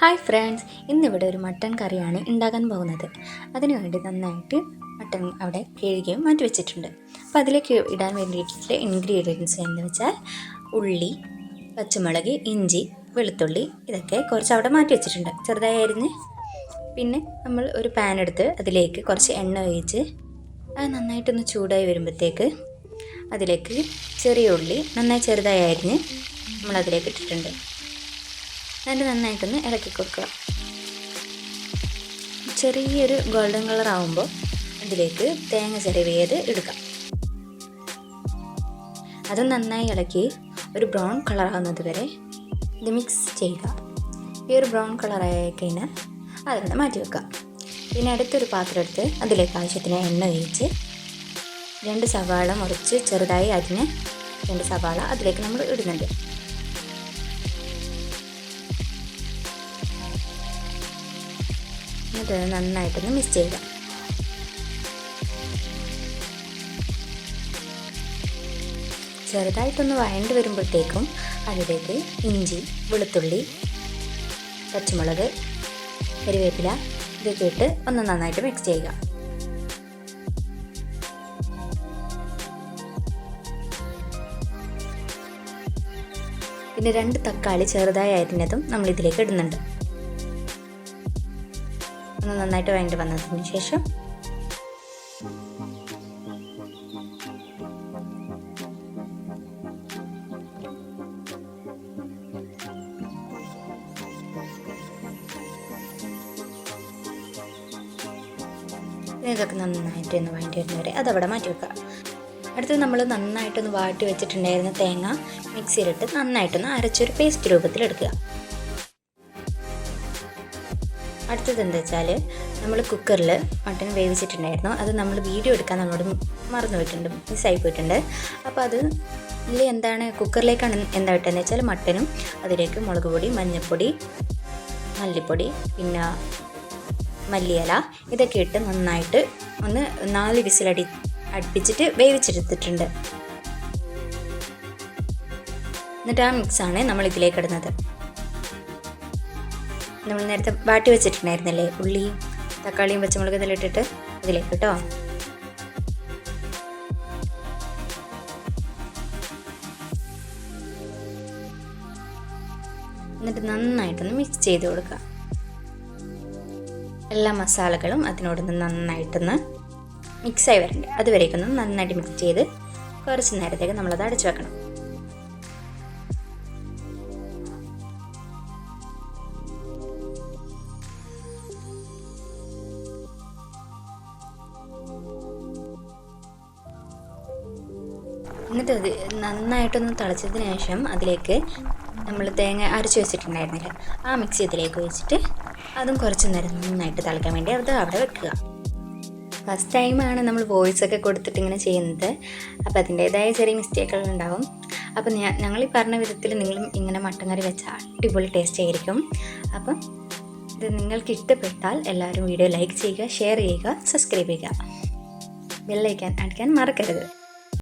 Hi friends ഇന്നിവിടെ ഒരു mutton കറിയാണ് ഉണ്ടാക്കാൻ പോകുന്നത്. അതിനു വേണ്ടി നന്നായിട്ട് മട്ടൺ അവിടെ കഴുകിയും മാറ്റി വെച്ചിട്ടുണ്ട്. അപ്പോൾ അതിലേക്ക് ഇടാൻ വേണ്ടിയിട്ടുള്ള ഇൻഗ്രീഡിയൻസ് എന്ന് വെച്ചാൽ ഉള്ളി പച്ചമുളക് ഇഞ്ചി വെളുത്തുള്ളി ഇതൊക്കെ കുറച്ച് അവിടെ മാറ്റി വെച്ചിട്ടുണ്ട്. ചെറുതായി അരിഞ്ഞ് പിന്നെ നമ്മൾ ഒരു പാൻ എടുത്ത് അതിലേക്ക് കുറച്ച് എണ്ണ ഒഴിച്ച് അത് നന്നായിട്ടൊന്ന് ചൂടായി വരുമ്പോഴത്തേക്ക് അതിലേക്ക് ചെറിയ ഉള്ളി നന്നായി ചെറുതായി അരിഞ്ഞ് നമ്മൾ അതിലേക്ക് ഇട്ടിട്ടുണ്ട്. എന്നിട്ട് നന്നായിട്ടൊന്ന് ഇളക്കി കൊടുക്കുക. ചെറിയൊരു ഗോൾഡൻ കളർ ആവുമ്പോൾ അതിലേക്ക് തേങ്ങ ചിരവിയത് എടുക്കാം അത് നന്നായി ഇളക്കി ഒരു ബ്രൗൺ കളർ ആവുന്നത് വരെ ഇത് മിക്സ് ചെയ്യുക. ഈ ഒരു ബ്രൗൺ കളർ ആയി കഴിഞ്ഞാൽ മാറ്റി വെക്കുക. പിന്നെ അടുത്തൊരു പാത്രം എടുത്ത് അതിലേക്ക് ആവശ്യത്തിന് എണ്ണ ഒഴിച്ച് രണ്ട് സവാള മുറിച്ച് ചെറുതായി അരിഞ്ഞ് രണ്ട് സവാള അതിലേക്ക് നമ്മൾ ഇടുന്നുണ്ട്. എന്നിട്ട് നന്നായിട്ടൊന്ന് മിക്സ് ചെയ്യുക. ചെറുതായിട്ടൊന്ന് വഴണ്ട് വരുമ്പോഴത്തേക്കും അതിലേക്ക് ഇഞ്ചി വെളുത്തുള്ളി പച്ചമുളക് കരിവേപ്പില ഇതൊക്കെ ഇട്ട് ഒന്ന് നന്നായിട്ട് മിക്സ് ചെയ്യുക. പിന്നെ രണ്ട് തക്കാളി ചെറുതായി അരിഞ്ഞതും നമ്മൾ ഇതിലേക്ക് ഇടുന്നുണ്ട്. ഒന്ന് നന്നായിട്ട് വേണ്ടി വന്നതിന് ശേഷം ഇതൊക്കെ നന്നായിട്ട് ഒന്ന് വഴണ്ടി വരുന്നവരെ അതവിടെ മാറ്റി വെക്കുക. അടുത്തത് നമ്മൾ നന്നായിട്ടൊന്ന് വാട്ടി വെച്ചിട്ടുണ്ടായിരുന്ന തേങ്ങ മിക്സിയിലിട്ട് നന്നായിട്ടൊന്ന് അരച്ചൊരു പേസ്റ്റ് രൂപത്തിലെടുക്കുക. അടുത്തത് എന്താ വെച്ചാൽ നമ്മൾ കുക്കറിൽ മട്ടൺ വേവിച്ചിട്ടുണ്ടായിരുന്നു. അത് നമ്മൾ വീഡിയോ എടുക്കാൻ നമ്മളോട് മറന്നുപോയിട്ടുണ്ട്. മിസ്സായി പോയിട്ടുണ്ട് അപ്പോൾ അത് ഇതിൽ എന്താണ് കുക്കറിലേക്കാണ് എന്താ വെട്ടെന്ന് വെച്ചാൽ മട്ടനും അതിലേക്ക് മുളക് പൊടി മഞ്ഞൾപ്പൊടി മല്ലിപ്പൊടി പിന്നെ മല്ലിയില ഇതൊക്കെ ഇട്ട് നന്നായിട്ട് ഒന്ന് നാല് വിസിലടി അടുപ്പിച്ചിട്ട് വേവിച്ചെടുത്തിട്ടുണ്ട്. എന്നിട്ട് ആ മിക്സാണ് നമ്മൾ ഇതിലേക്ക് ഇടുന്നത്. നമ്മൾ നേരത്തെ വാട്ടി വെച്ചിട്ടുണ്ടായിരുന്നല്ലേ? ഉള്ളിയും തക്കാളിയും പച്ചമുളകും ഇതെല്ലാം ഇട്ടിട്ട് അതിലേക്ക് കേട്ടോ. എന്നിട്ട് നന്നായിട്ടൊന്ന് മിക്സ് ചെയ്ത് കൊടുക്കുക. എല്ലാ മസാലകളും അതിനോടൊന്ന് നന്നായിട്ടൊന്ന് മിക്സായി വരണ്ടേ. അതുവരേക്കൊന്ന് നന്നായിട്ട് മിക്സ് ചെയ്ത് കുറച്ച് നേരത്തേക്ക് നമ്മളത് അടച്ചു വെക്കണം. എന്നിട്ട് അത് നന്നായിട്ടൊന്ന് തിളച്ചതിന് ശേഷം അതിലേക്ക് നമ്മൾ തേങ്ങ അരച്ച് വെച്ചിട്ടുണ്ടായിരുന്നില്ല. ആ മിക്സി ഇതിലേക്ക് വെച്ചിട്ട് അതും കുറച്ച് നേരം നന്നായിട്ട് തിളക്കാൻ വേണ്ടി അത് അവിടെ വെക്കുക. ഫസ്റ്റ് ടൈമാണ് നമ്മൾ വോയിസ് ഒക്കെ കൊടുത്തിട്ട് ഇങ്ങനെ ചെയ്യുന്നത്. അപ്പോൾ അതിന്റേതായ ചെറിയ മിസ്റ്റേക്കുകൾ ഉണ്ടാവും. അപ്പം ഞാൻ ഞങ്ങൾ ഈ പറഞ്ഞ വിധത്തിൽ നിങ്ങളും ഇങ്ങനെ മട്ടൻ കറി വെച്ചാൽ അടിപൊളി ടേസ്റ്റ് ആയിരിക്കും. അപ്പം ഇത് നിങ്ങൾക്ക് ഇഷ്ടപ്പെട്ടാൽ എല്ലാവരും വീഡിയോ ലൈക്ക് ചെയ്യുക ഷെയർ ചെയ്യുക സബ്സ്ക്രൈബ് ചെയ്യുക. ബെല്ലൈക്കാൻ അടിക്കാൻ മറക്കരുത്.